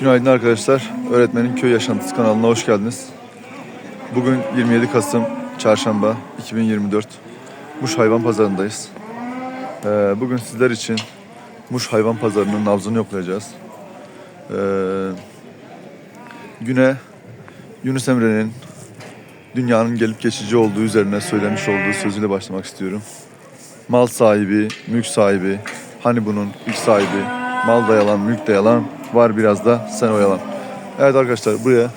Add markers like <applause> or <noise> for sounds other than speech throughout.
Günaydın arkadaşlar. Öğretmenin Köy Yaşantısı kanalına hoş geldiniz. Bugün 27 Kasım Çarşamba 2024. Muş Hayvan Pazarı'ndayız. Ee, bugün sizler için Muş Hayvan Pazarı'nın nabzını yoklayacağız. Ee, güne Yunus Emre'nin dünyanın gelip geçici olduğu üzerine söylemiş olduğu sözüyle başlamak istiyorum. Mal sahibi, mülk sahibi, hani bunun ilk sahibi, mal da yalan, mülk de yalan, var biraz da sen oyalan. Evet arkadaşlar buraya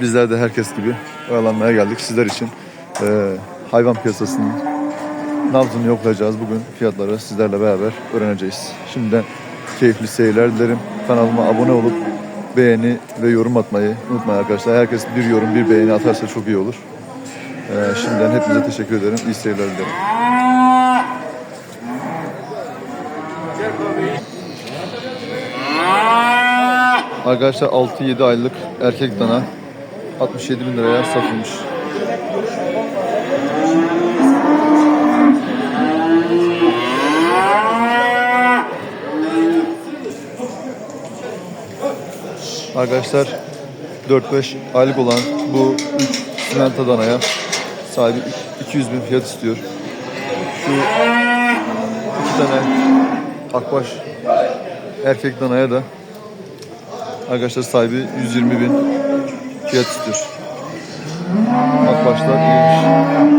bizler de herkes gibi oyalanmaya geldik. Sizler için e, hayvan piyasasının nabzını yoklayacağız. Bugün fiyatları sizlerle beraber öğreneceğiz. Şimdiden keyifli seyirler dilerim. Kanalıma abone olup beğeni ve yorum atmayı unutmayın arkadaşlar. Herkes bir yorum bir beğeni atarsa çok iyi olur. E, şimdiden hepinize teşekkür ederim. İyi seyirler dilerim. Arkadaşlar 6-7 aylık erkek dana 67 bin liraya satılmış. Arkadaşlar 4-5 aylık olan bu 3 simenta danaya sahibi 200 bin fiyat istiyor. Şu iki tane akbaş erkek danaya da Arkadaşlar sahibi 120 bin fiyat istiyor. Akbaşlar iyiymiş.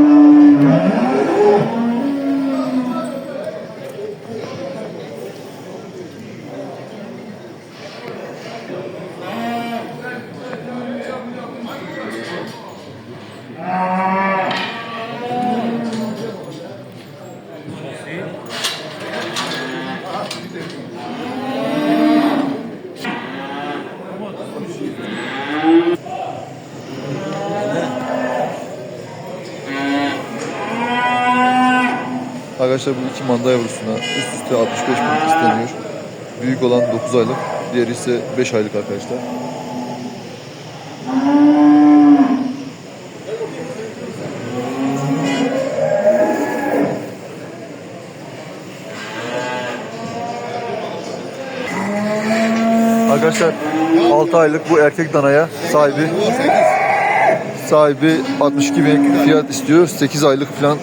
Arkadaşlar bu iki manda yavrusuna üst üste 65 bin isteniyor. Büyük olan 9 aylık, diğeri ise 5 aylık arkadaşlar. Arkadaşlar 6 aylık bu erkek danaya sahibi sahibi 62 bin fiyat istiyor. 8 aylık falan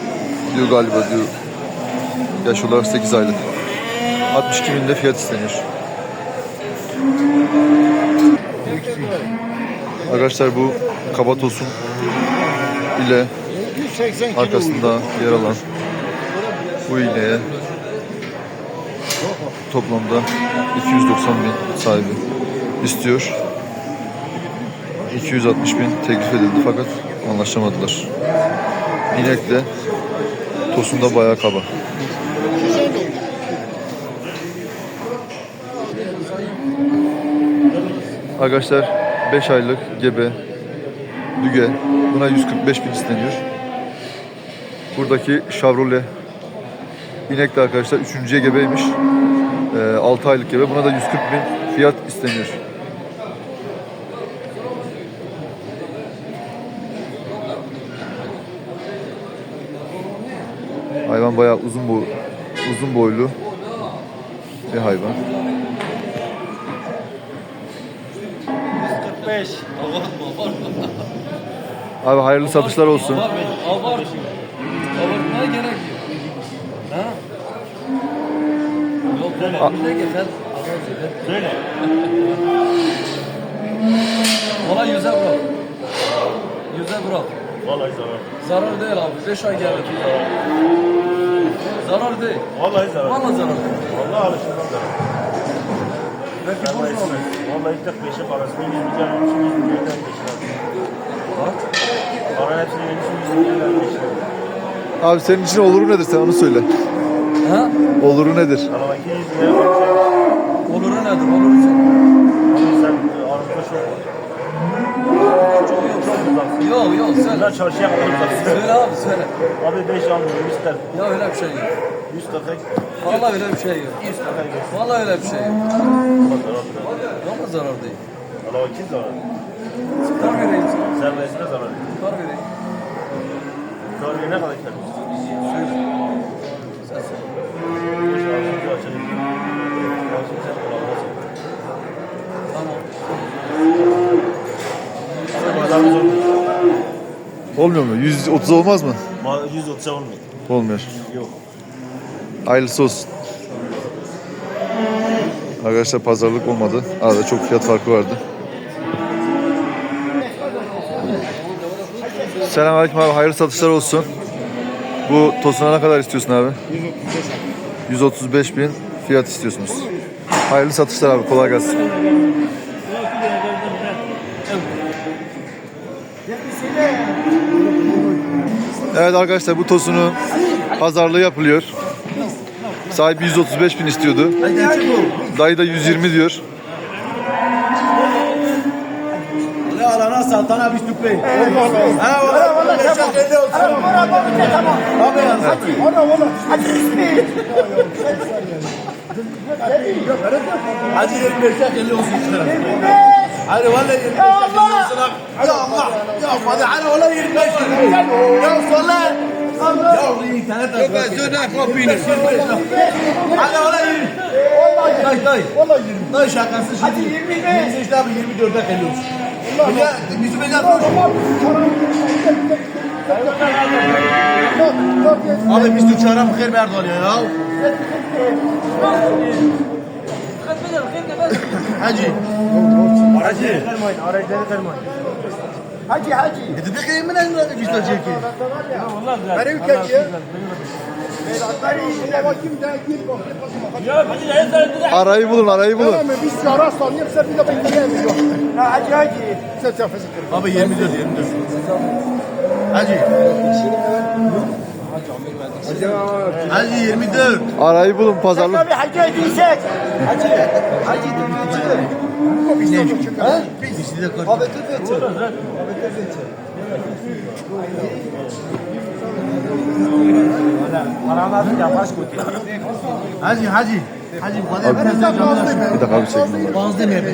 diyor galiba diyor. Yaş olarak 8 aylık. 62 bin de fiyat isteniyor. Arkadaşlar bu kaba tosun ile arkasında yer alan bu iğneye toplamda 290 bin sahibi istiyor. 260 bin teklif edildi fakat anlaşamadılar. İnek de tosun da bayağı kaba. Arkadaşlar 5 aylık gebe düge buna 145 bin isteniyor. Buradaki Chevrolet inek de arkadaşlar 3. gebeymiş. Ee, 6 aylık gebe buna da 140 bin fiyat isteniyor. Hayvan bayağı uzun boy uzun boylu bir hayvan. 45. Abi hayırlı satışlar olsun. Abart. Abart. Abartmaya gerek yok. Ha? Yok böyle. Bir de gel sen. Söyle. <laughs> Valla yüze bırak. Yüze bırak. Vallahi zarar. Zarar değil abi. Beş ay geldi. Zarar değil. Vallahi zarar. Valla zarar değil. Vallahi alışından zarar. Belki Ben de olur. Vallahi ilk defa beşe parasını 100 milyar vermişim, 100 milyardan beşine Bak. Para hepsini vermişim, 100 milyardan beşine Abi senin için oluru nedir sen onu söyle. Ha? Oluru nedir? Ama 200 milyar vermişim. Oluru nedir? Oluru sen. Ama sen e, aramızda çok var. Yok. Yok söyle. Bunlar çarşıya kadar uzaksın. Söyle abi söyle. Abi 5 almıyorum, ister. Ya öyle bir şey yok. 100 kafaya Vallahi öyle bir şey yok. 100 kafaya gitsin. Vallahi öyle bir şey yok. Ama zarar değil. Ama zarar değil. Ama kim zarar? Kar vereyim sana. Sen resme zarar değil. Kar vereyim. Kar vereyim ne kadar kar Söyle. Sen. Olmuyor mu? 130 olmaz mı? 130 olmuyor. Olmuyor. Yok. Hayırlısı olsun. Arkadaşlar pazarlık olmadı. Arada çok fiyat farkı vardı. Selamünaleyküm abi. Hayırlı satışlar olsun. Bu tosuna ne kadar istiyorsun abi? 135 bin fiyat istiyorsunuz. Hayırlı satışlar abi. Kolay gelsin. Evet arkadaşlar bu tosunu pazarlığı yapılıyor. Sahibi 135 bin istiyordu. Dayı da 120 diyor. Alana satana bir tüpey. Ha valla valla tamam. Tamam. Abi ya hadi. Valla. Hadi resmi. Hadi 25 50 olsun. Hadi valla 25 50 olsun abi. Ya Allah. Hadi valla 25 Ya valla. Ya internet Yok ben söyle kopyini. Hadi valla 20. Dayı dayı. Valla 20. Dayı şakası şimdi. Hadi 20 ne? 25 abi 24'e 50 olsun. Ya Yusuf Bey'den Abi biz Türkçe mı khair Erdoğan ya. Hacı. Hacı. Hacı hacı. Dedi de kıyım ne ne biz de çeki. Ülke ya. Arayı bulun, arayı bulun. Hacı hacı. Abi 24 24. Hacı. Hacı 24. Arayı bulun pazarlık. Abi hacı edecek. Hacı. Hacı de bitir. Ha? Biz de kor. Abi tüfeci. Hacı hacı. Hacı bu kadar da Bir dakika bir çekin. Bazı demeye be.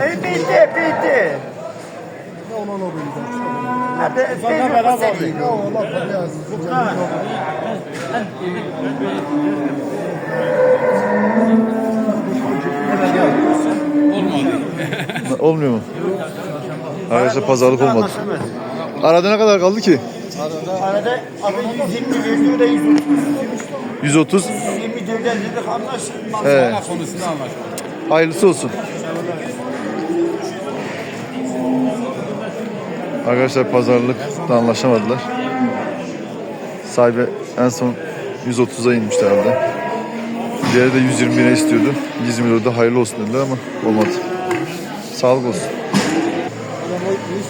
Ey bitti, bitti. Olmuyor mu? Arkadaşlar pazarlık olmadı. Arada ne kadar kaldı ki? Arada abi 120 verdi, o da 130. 130. 124'den dedik anlaşıldı. Evet. Hayırlısı olsun. Arkadaşlar pazarlıkta anlaşamadılar. Sahibi en son 130'a inmişti herhalde. Diğeri de 120 bine istiyordu. 124'de hayırlı olsun dediler ama olmadı. Sağlık olsun.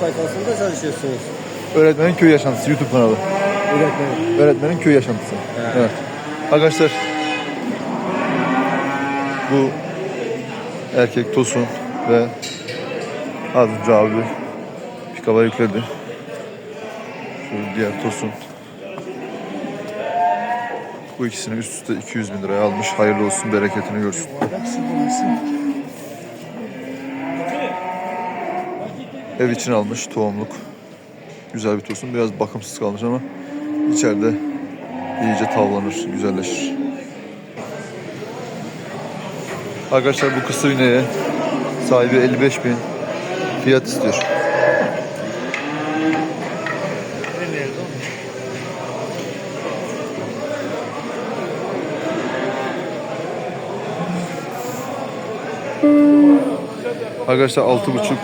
sayfasında çalışıyorsunuz. Öğretmenin köy yaşantısı YouTube kanalı. Öğretmenim. Öğretmenin köy yaşantısı. Evet. Arkadaşlar bu erkek Tosun ve az önce abi pikaba yükledi. Şu diğer Tosun. Bu ikisini üst üste 200 bin liraya almış. Hayırlı olsun, bereketini görsün. Ev için almış tohumluk. Güzel bir tosun. Biraz bakımsız kalmış ama içeride iyice tavlanır, güzelleşir. Arkadaşlar bu kısır ineğe sahibi 55 bin fiyat istiyor. Arkadaşlar altı buçuk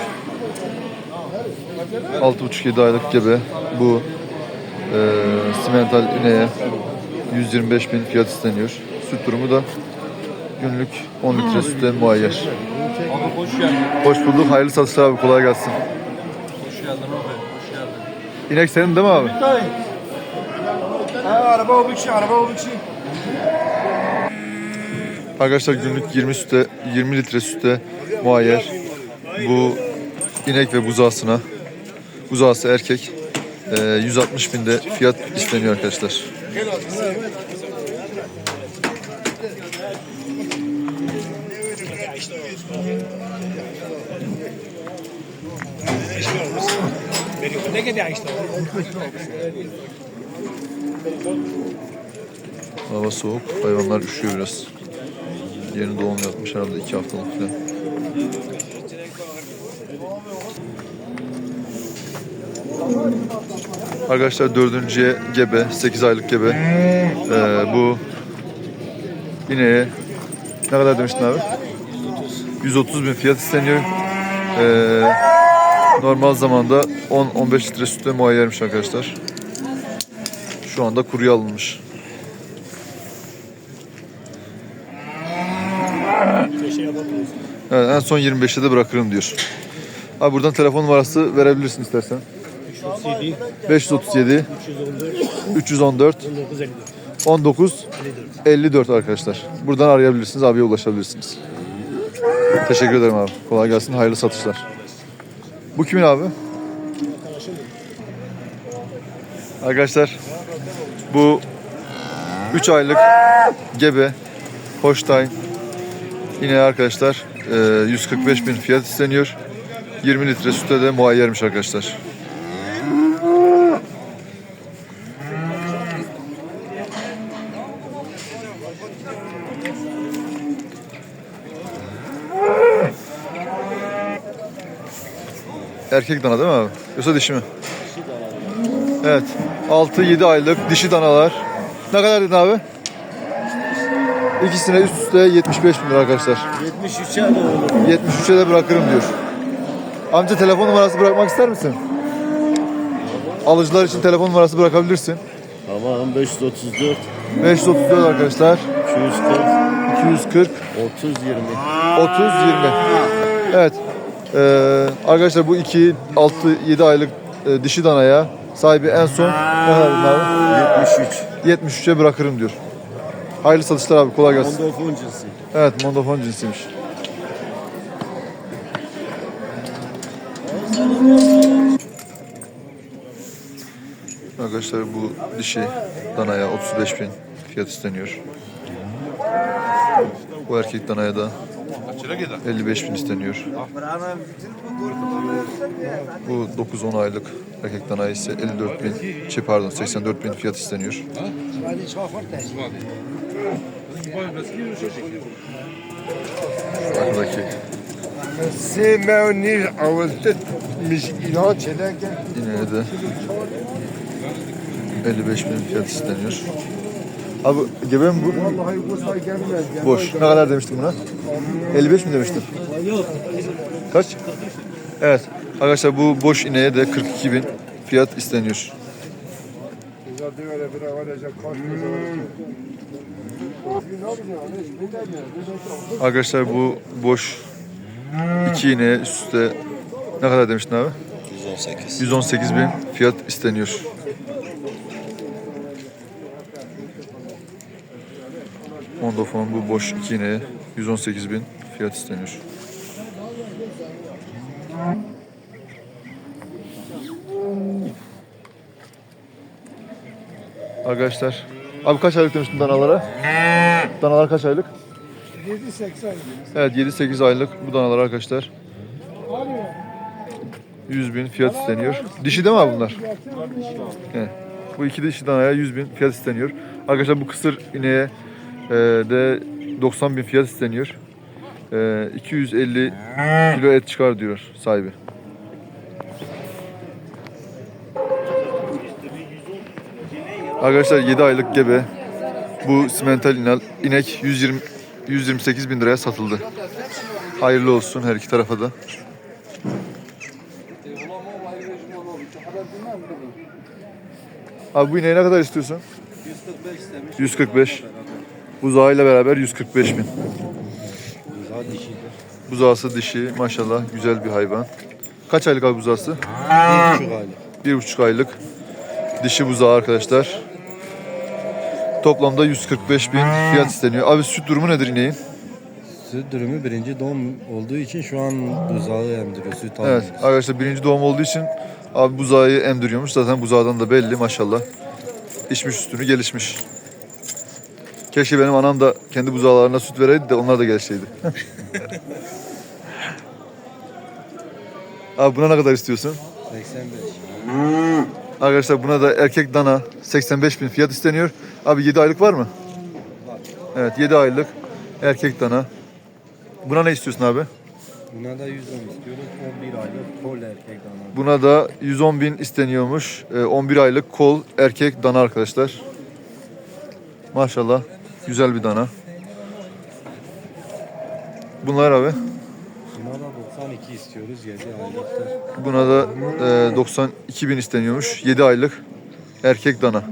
altı buçuk yedi aylık gebe bu e, simental ineğe 125 bin fiyat isteniyor. Süt durumu da günlük 10 litre sütte muayyer. Hoş bulduk. Hayırlı satışlar abi. Kolay gelsin. Hoş geldin abi. Hoş geldin. İnek senin değil mi abi? Ha araba o bir şey, araba o bir şey. Arkadaşlar günlük 20 sütte 20 litre sütte muayyer. Bu inek ve buzağısına buzağısı erkek e, 160 binde fiyat isteniyor arkadaşlar. Hava soğuk. Hayvanlar üşüyor biraz. Yeni doğum yapmış herhalde iki haftalık falan. Arkadaşlar dördüncüye gebe, 8 aylık gebe. Ee, bu ineğe ne kadar demiştin abi? 130 bin fiyat isteniyor. Ee, normal zamanda 10-15 litre sütle muayyermiş arkadaşlar. Şu anda kuruya alınmış. Evet, en son 25'te de bırakırım diyor. Abi buradan telefon numarası verebilirsin istersen. 537 314 19 54 arkadaşlar. Buradan arayabilirsiniz, abiye ulaşabilirsiniz. Teşekkür ederim abi. Kolay gelsin, hayırlı satışlar. Bu kimin abi? Arkadaşlar bu 3 aylık gebe Holstein yine arkadaşlar e, 145 bin fiyat isteniyor. 20 litre sütte de muayyermiş arkadaşlar. Erkek dana değil mi abi? Yoksa dişi mi? Evet. 6-7 aylık dişi danalar. Ne kadar dedin abi? İkisine üst üste 75 bin lira arkadaşlar. 73'e de olur. 73'e de bırakırım diyor. Amca telefon numarası bırakmak ister misin? Alıcılar için telefon numarası bırakabilirsin. Tamam 534 534 arkadaşlar. 240 240 30 20. 30 20. Evet. Ee, arkadaşlar bu 2 6 7 aylık e, dişi danaya sahibi en son ne kadar dedin abi? 73. 73'e bırakırım diyor. Hayırlı satışlar abi kolay gelsin. Onda cinsi. Evet mondofon cinsiymiş. Arkadaşlar bu dişi danaya 35 bin fiyat isteniyor. Bu erkek danaya da 55 bin isteniyor. Bu 9-10 aylık erkek dana ise 54 bin, şey pardon 84 bin fiyat isteniyor. Arkadaki Simeonir avıltıtmış ilaç ederken yine de 55 bin fiyat isteniyor. Abi gebe mi bu? Vallahi boş gelmez. Boş. Ne kadar demiştim buna? 55 mi demiştim? Yok. Kaç? Evet. Arkadaşlar bu boş ineğe de 42 bin fiyat isteniyor. Arkadaşlar bu boş iki ineğe üstte ne kadar demiştin abi? 118. 118 bin fiyat isteniyor. Mondofon bu boş iki ineğe 118 bin fiyat isteniyor. Arkadaşlar, abi kaç aylık demiştin danalara? Danalar kaç aylık? 7-80 Evet 7-8 aylık bu danalar arkadaşlar. 100 bin fiyat isteniyor. Dişi değil mi abi bunlar? Evet. Bu iki dişi danaya 100 bin fiyat isteniyor. Arkadaşlar bu kısır ineğe de 90 bin fiyat isteniyor. E, 250 kilo et çıkar diyor sahibi. Arkadaşlar 7 aylık gebe bu simental inal, inek 120 128 bin liraya satıldı. Hayırlı olsun her iki tarafa da. Abi bu ineği ne kadar istiyorsun? 145 istemiş. 145. Buzağıyla beraber 145 bin. Daha dişidir. Buzağısı dişi maşallah güzel bir hayvan. Kaç aylık abi buzağısı? 1,5 aylık. Bir buçuk aylık. Dişi buzağı arkadaşlar. Toplamda 145 bin fiyat isteniyor. Abi süt durumu nedir ineğin? Süt durumu birinci doğum olduğu için şu an buzağı emdiriyor. Süt Evet almıyoruz. arkadaşlar birinci doğum olduğu için abi buzağı emdiriyormuş. Zaten buzağdan da belli maşallah. İçmiş üstünü gelişmiş. Keşke benim anam da kendi buzağlarına süt vereydi de onlar da gelişeydi. <laughs> abi buna ne kadar istiyorsun? 85. Arkadaşlar buna da erkek dana 85 bin fiyat isteniyor. Abi 7 aylık var mı? Evet 7 aylık erkek dana. Buna ne istiyorsun abi? Buna da 110 istiyoruz. 11 aylık kol erkek dana. Buna da 110 bin isteniyormuş. Ee, 11 aylık kol erkek dana arkadaşlar. Maşallah güzel bir dana. Bunlar abi. Buna da 92 istiyoruz. 7 aylıktır. Buna da e, 92 bin isteniyormuş. 7 aylık erkek dana.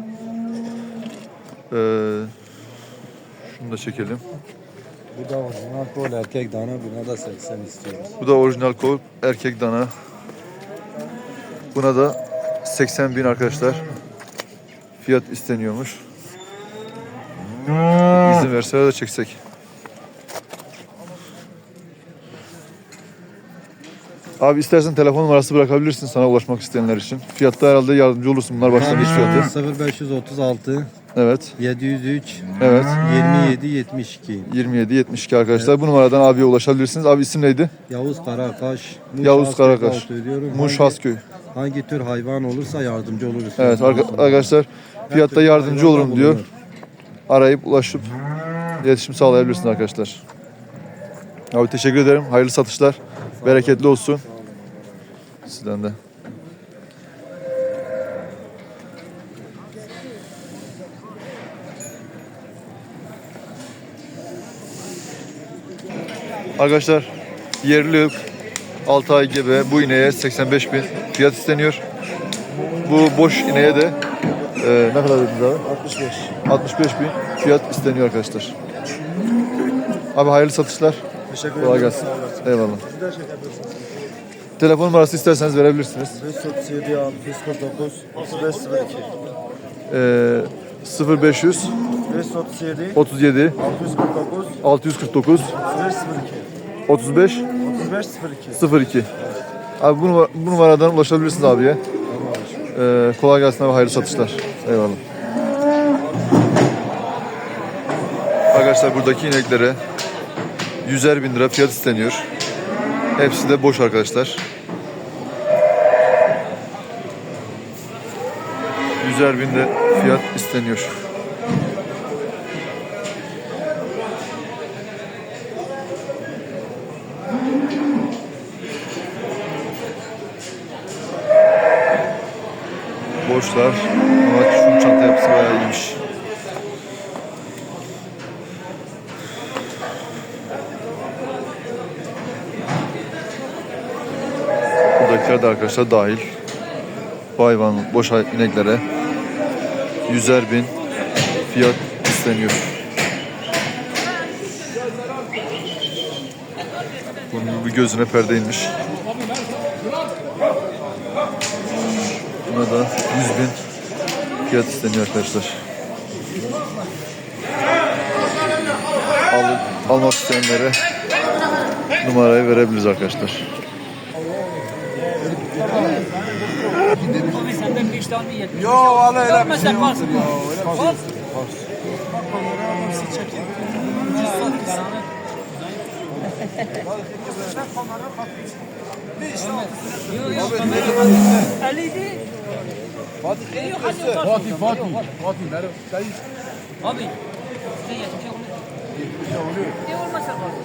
Ee, şunu da çekelim. Bu da orijinal kol erkek dana. Buna da 80 istiyoruz. Bu da orijinal kol erkek dana. Buna da 80 bin arkadaşlar. Fiyat isteniyormuş. İzin verseler de çeksek. Abi istersen telefon numarası bırakabilirsin sana ulaşmak isteyenler için. Fiyatta herhalde yardımcı olursun. Bunlar başlangıç fiyatı. 0536 Evet, 703 evet. 27 72 27 72 arkadaşlar. Bu numaradan abiye ulaşabilirsiniz. Abi isim neydi? Yavuz Karakaş Muş Yavuz Hasköy'den Karakaş. Muş Hangi- Hasköy. Hangi tür hayvan olursa yardımcı oluruz. Evet arka- arkadaşlar fiyatta yardımcı olurum diyor. Arayıp ulaşıp iletişim sağlayabilirsiniz arkadaşlar. Abi teşekkür ederim. Hayırlı satışlar. Bereketli olsun. Sizden de. Arkadaşlar yerli ırk 6 ay gebe bu ineğe 85 bin fiyat isteniyor. Bu boş ineğe de e, ne kadar dediniz abi? 65. 65 bin fiyat isteniyor arkadaşlar. Abi hayırlı satışlar. Teşekkür ederim. Kolay gelsin. Eyvallah. Telefon numarası isterseniz verebilirsiniz. 537 649 3502 Ee, 0500 537 37 649 649 3502 35 3502 02. Abi bu, numara- bu numaradan ulaşabilirsiniz abiye. Ee, kolay gelsin abi hayırlı satışlar. Eyvallah. Arkadaşlar buradaki ineklere 100'er bin lira fiyat isteniyor. Hepsi de boş arkadaşlar. 100'er bin de fiyat isteniyor. Boşlar ama şu çanta yapısı bayağı iyiymiş. Buradakiler de arkadaşlar dahil. Bu hayvan boş ineklere yüzer bin fiyat isteniyor. Bunun bir gözüne perde inmiş. Buna da 100 bin fiyat isteniyor arkadaşlar. Al, almak isteyenlere numarayı verebiliriz arkadaşlar. Abi senden bir iştahın bir yetmiş. Yo vallahi öyle bir şey Mesela yok. kalsın. Ya, öyle bir şey yok. Ucuz sat karanı. Yok yok kamera 50 değil. Fatih yok hadi yok Fatih Fatih Fatih merhaba Abi sen yetmiş yok Ne olmazsa kalsın.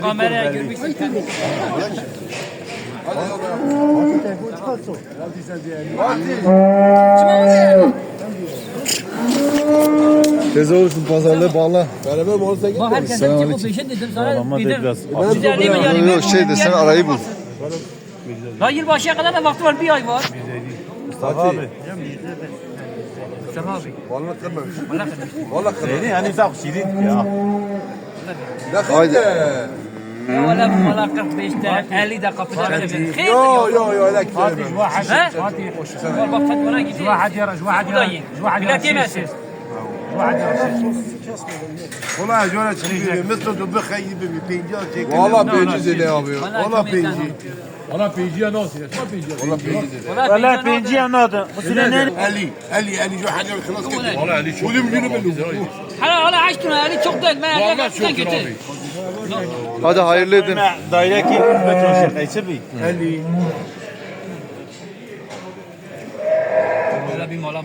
Kameraya girmişsin kendi. Teze olursun pazarlığı bağla. Bak herkese bir tek o peşin dedim sana dedim. Güzel değil mi yani? Yok yok şey desen arayı bul. Daha yılbaşıya kadar da vakti var bir ay var. Mustafa abi. Mustafa abi. Vallahi kırmamış. Bana kadar. Vallahi kırmamış. Yani sen şirin ya. Ne Haydi. kadar? Ya valla bu mala 45'te 50 de kapıda verecek. Hayır Yo ya. yo yo öyle kırmamış. He? Var bak Fatma'na gidiyor. واحد يرج واحد يرج واحد يرج يمسك Ulan şöyle çıkıyor. Mısır dıbı kaydı bir penci çekiyor. Valla penci de ne yapıyor? Valla penci. Valla penci de. ولا بيجي Ali, Ali, Ali şu hadi خلاص كده. Valla Ali çok. Ölüm günü belli. hala hala açtın Ali çok değil ben ya kapıdan getir. Hadi hayırlı edin. Ali.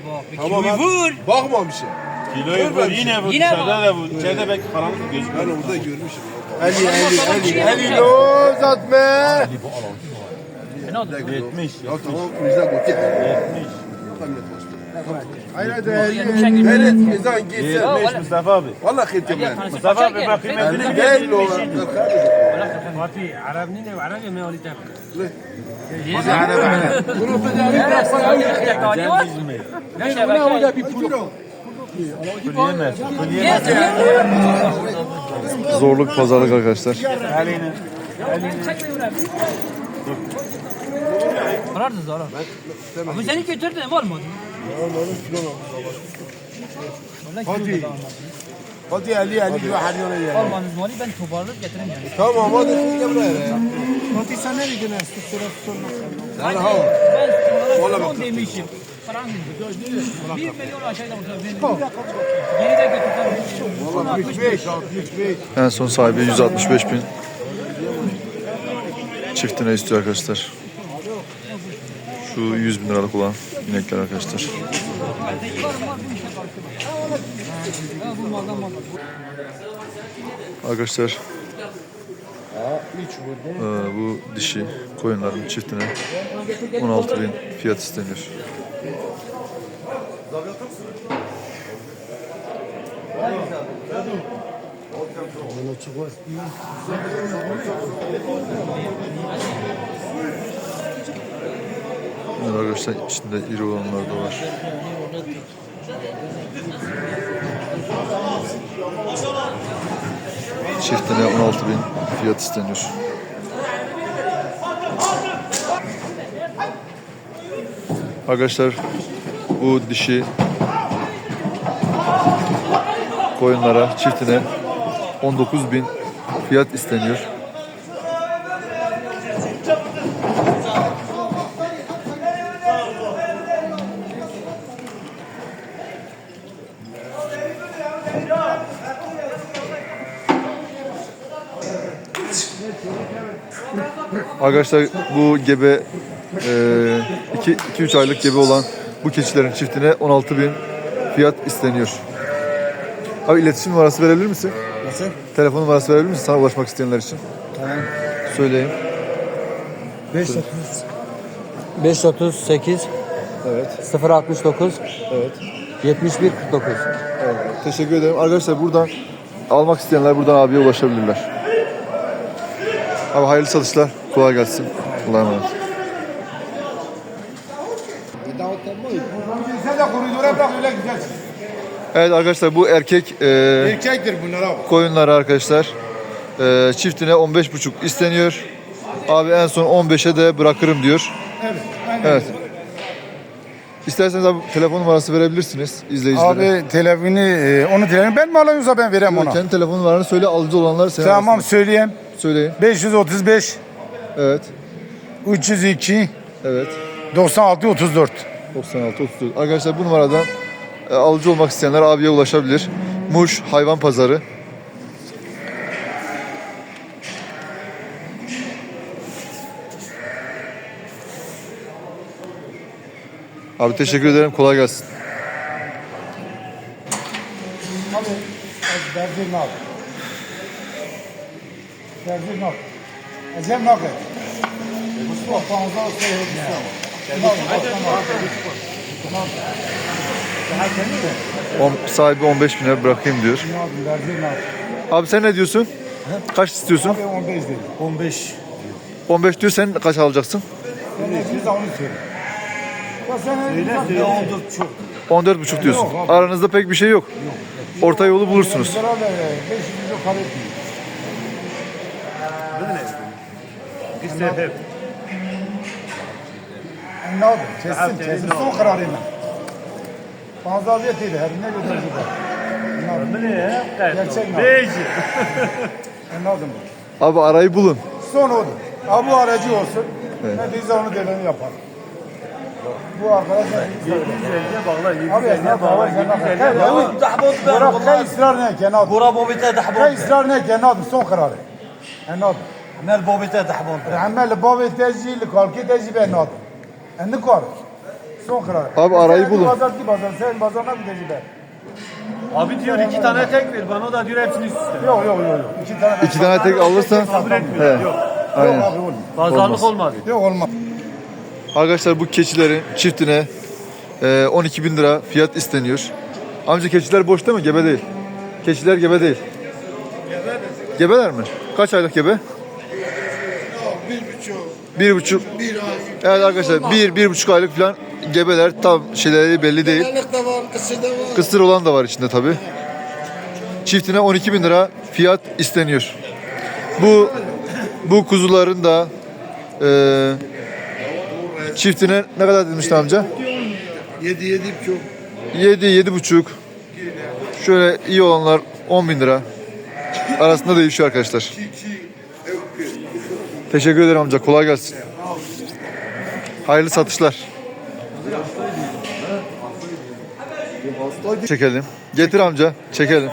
bak. Bir Tamam kiloyu abi. vur. Bakmamışım. Kiloyu vur yine vur. Yine Dışarıda da vur. İçeride belki karanlık gözüküyor. Ben orada görmüşüm. Ali Ali Ali Ali lo zatme. Ne oldu? 70. Ya tamam güzel bu. 70. Hayır değerli. Devlet ezan gitsin. Mustafa abi. Vallahi khittim ben. Mustafa abi bak kıymetini gel lo. ما في عربي وعربي ما ولي تابع ليه؟ ما عربي عربي. Zorluk pazarlık arkadaşlar. Karardı zarar. Ama seni götürdü ne olmadı? Hadi. Hadi Ali Ali bir haryona yer. Olmanız mali ben toparlık getireyim yani. Tamam hadi gel buraya. Hadi sen nereye gidiyorsun? Sıra sormak. Ben ha. Ben demişim. Paran gidiyor. Bir milyon aşağıda uzağa Geri de götürdüm. Vallahi 65 65. En son sahibi 165 bin. Çiftine istiyor arkadaşlar. Şu 100 bin liralık olan inekler arkadaşlar. Arkadaşlar eee, bu dişi koyunların çiftine 16 bin fiyat isteniyor. Bunlar arkadaşlar içinde iri olanlar da var. Çiftine 16 bin fiyat isteniyor. Arkadaşlar bu dişi koyunlara çiftine 19 bin fiyat isteniyor. Arkadaşlar bu gebe 2-3 aylık gebe olan bu keçilerin çiftine 16 bin fiyat isteniyor. Abi iletişim numarası verebilir misin? Nasıl? Telefon numarası verebilir misin sana ulaşmak isteyenler için? Tamam. Söyleyeyim. 530 538 Evet. 069 Evet. 71 49 evet. Teşekkür ederim. Arkadaşlar buradan almak isteyenler buradan abiye ulaşabilirler. Abi hayırlı satışlar. Kolay gelsin. Allah'a emanet. Sen de koridora bırak öyle güzel. Evet arkadaşlar bu erkek e, Erkektir bunlar abi. koyunları arkadaşlar. E, çiftine 15,5 isteniyor. Abi en son 15'e de bırakırım diyor. Evet. Evet. İsterseniz abi telefon numarası verebilirsiniz izleyicilere. Abi telefonu, e, onu telefonu ben mi alayım yoksa ben vereyim ona? Kendi telefon numaranı söyle alıcı olanlar sen Tamam arasın. söyleyeyim. Söyleyin. 535 Evet. 302 Evet. 96 34. 96 34. Arkadaşlar bu numaradan e, alıcı olmak isteyenler abiye ulaşabilir. Muş Hayvan Pazarı. Abi teşekkür ederim. Kolay gelsin. Abi derdir ne abi? Derdir ne abi? Ecem ne abi? Mustafa fazla söylüyor On, sahibi 15 bine bırakayım diyor. Abi? Sen ne diyorsun? Kaç istiyorsun? Abi 15 değil. 15 15 diyor. Sen kaç alacaksın? Ben de onu söyle. Ya sen Söyle söyle. 14 buçuk diyorsun. Aranızda pek bir şey yok. Orta yolu bulursunuz. Beraber 500 lira kare etmiyor. İstedi. Ne oldu? Kesin, kesin. Son kararıyım ben. Fazlaliyet değil, her ne götürdü de. Bu ne ya? Gerçek mi? Beyci. <laughs> Anladın mı? Abi arayı bulun. Son odur. Ha bu aracı olsun. Ne biz de onu deleni yapar. Bu arkadaşlar 750'ye bağla. Abi 750'ye esnaf bağla. var. Sen bak. 750'ye bağla. تحبط Bırak kay ısrar ne kenar. برا بوبيتا تحبط Kay ısrar ne kenar. Son kararı. Anladın. عمال بوبيتا تحبط عمال بابي تجي لكاركي تجي بينات عندك كار Son karar. Abi arayı bulun. Pazartesi pazar. Sen pazarına gideceğim ben. Abi diyor iki tane tek ver. Bana da diyor hepsini üst üste. Yok yok yok. yok. İki tane. İki tane tek alırsan Kabul he, etmiyor. Yok. aynen. Abi olmaz. Pazarlık olmadı. Yok olmaz. Arkadaşlar bu keçilerin çiftine e, 12 bin lira fiyat isteniyor. Amca keçiler boş değil mi? Gebe değil. Keçiler gebe değil. Gebeler mi? Kaç aylık gebe? Bir buçuk. Bir buçuk. Evet arkadaşlar bir, bir buçuk aylık falan gebeler tam şeyleri belli değil. Kısır olan da var içinde tabi. Çiftine 12 bin lira fiyat isteniyor. Bu bu kuzuların da e, çiftine ne kadar demişti amca? 7 7 çok. 7 yedi buçuk. Şöyle iyi olanlar 10 bin lira. Arasında değişiyor arkadaşlar. Teşekkür ederim amca. Kolay gelsin. Hayırlı satışlar. Çekelim. Getir amca. Çekelim.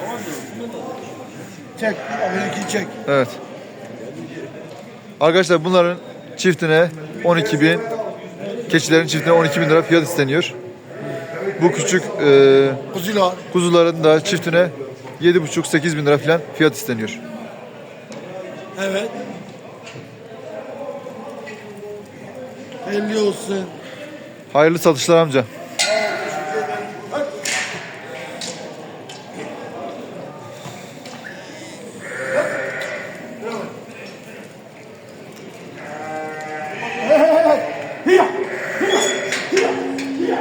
Çek. İki çek. Evet. Arkadaşlar bunların çiftine 12 bin, keçilerin çiftine 12 bin lira fiyat isteniyor. Bu küçük e, Kuzular. kuzuların da çiftine 7,5-8 bin lira falan fiyat isteniyor. Evet. 50 olsun. Hayırlı satışlar amca.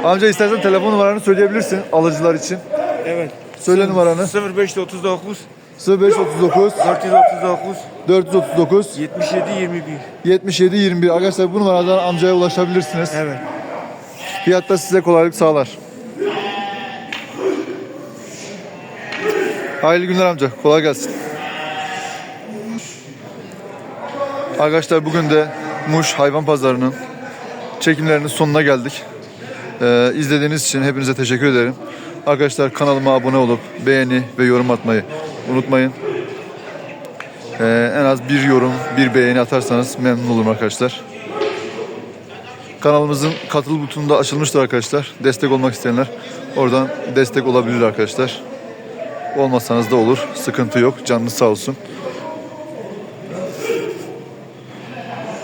Amca istersen telefon numaranı söyleyebilirsin alıcılar için. Evet. Söyle numaranı. 0539 0539 439 439 77 21. 77 21. Arkadaşlar bu numaradan amcaya ulaşabilirsiniz. Evet. Fiyatta size kolaylık sağlar. Hayırlı günler amca. Kolay gelsin. Arkadaşlar bugün de Muş Hayvan Pazarı'nın çekimlerinin sonuna geldik. Ee, izlediğiniz için hepinize teşekkür ederim. Arkadaşlar kanalıma abone olup beğeni ve yorum atmayı unutmayın. Ee, en az bir yorum, bir beğeni atarsanız memnun olurum arkadaşlar. Kanalımızın katıl butonu da açılmıştır arkadaşlar. Destek olmak isteyenler oradan destek olabilir arkadaşlar. Olmasanız da olur. Sıkıntı yok. Canınız sağ olsun.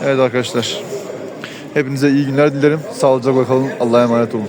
Evet arkadaşlar. Hepinize iyi günler dilerim. Sağlıcakla kalın. Allah'a emanet olun.